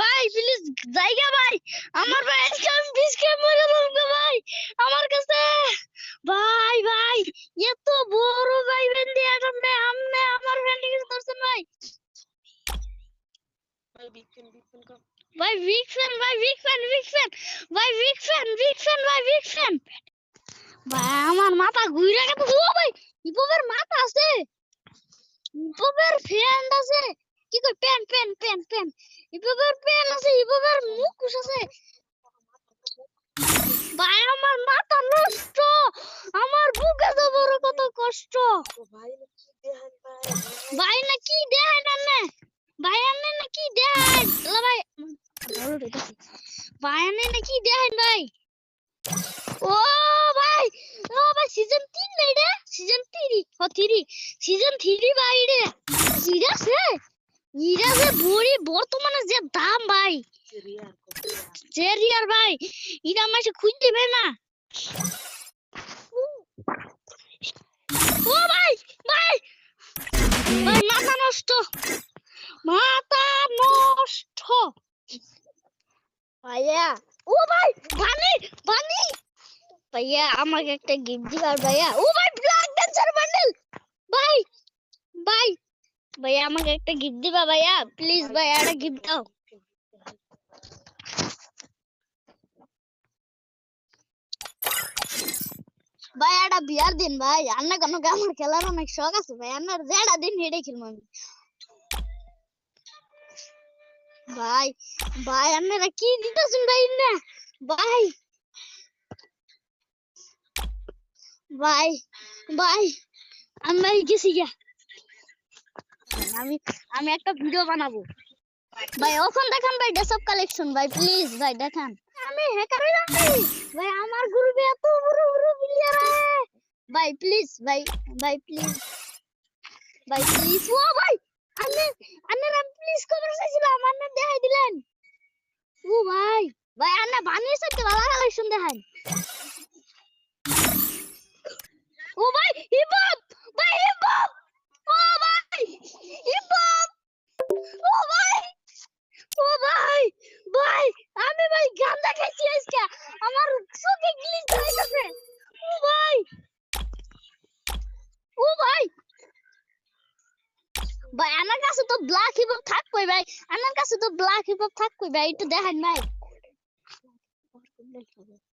ভাই প্লিজ জায়গা ভাই আমার ভাই আজকে আমি বিষ খেয়ে মরে গো ভাই আমার কাছে। ভাই ভাই এত বড় ভাই বেন্দি আপনি আমনে আমার ফ্রেন্ড কিছু করছেন ভাই? ভাই বিগ ফ্যান ভাই বিগ ফ্যান ভাই বিগ ফ্যান বিগ ফ্যান ভাই বিগ ফ্যান বিগ ফ্যান ভাই বিগ ফ্যান ভাই আমার মাথা ঘুরে গেছে। ও ভাই ইপোবের মাথা আছে। ইপোবের ফ্যান আছে। কি কই পেন পেন পেন পেন। ইপোবের পেন আছে ইপোবের মুখোশ আছে। ভাই, আমার মাথা নষ্ট। আমার বুকে তো বড় কত কষ্ট। ভাই, না কি দেখান ভাই ভাই, আনে না কি দেয়? ভাই ভাই, আনে না কি দেয়, ভাই? ও ভাই ও ভাই সিজন 3 না এটা সিজন 3 ও 3 সিজন 3 ভাই রে। ইরা সে ইরা যে বড়ি বর্তমানে যে দাম ভাই। রিয়ার ভাই ইরা মাসে খুঁজতে পারে না। ও ভাই ভাই ভাই, মাথা নষ্ট মাথা নষ্ট। ভাইয়া, ও ভাই, বানি বানি। ভাইয়া, আমাকে একটা গিফট দিবার ভাইয়া। ও ভাই ব্ল্যাক ড্যান্সার বান্ডেল ভাই ভাই ভাইয়া, আমাকে একটা গিফট দিবা ভাইয়া? প্লিজ ভাই একটা গিফট দাও। ভাই একটা বিয়ার দিন ভাই। আন্না কোনো আমার খেলার অনেক শখ আছে ভাই। আন্নার যেটা দিন হেডে খেলব আমি। ভাই ভাই আপনারা কি দিতেছেন ভাই না ভাই ভাই ভাই আমি ভাই গেছি গা আমি আমি একটা ভিডিও বানাবো। ভাই ওখান দেখান ভাই কালেকশন ভাই প্লিজ ভাই, দেখান। আমি হ্যাকার হয়ে ভাই, আমার গ্রুপে এত বড় বড় প্লেয়ার ভাই প্লিজ ভাই ভাই প্লিজ ভাই প্লিজ ও, ভাই আপনারা প্লিজ চাইছিলাম আপনারা দেখাই দিলেন। ও, ভাই ভাই, আন্না বানিয়েছে তো ভালো কালেকশন দেখান। হইছি আজকে। আমার চোখে গ্লিচ হইতাছে ও ভাই। ও ভাই। ভাই, আমার কাছে তো ব্ল্যাক হিপ থাক কই ভাই। আমার কাছে তো ব্ল্যাক হিপ থাক কই ভাই, একটু দেখেন ভাই।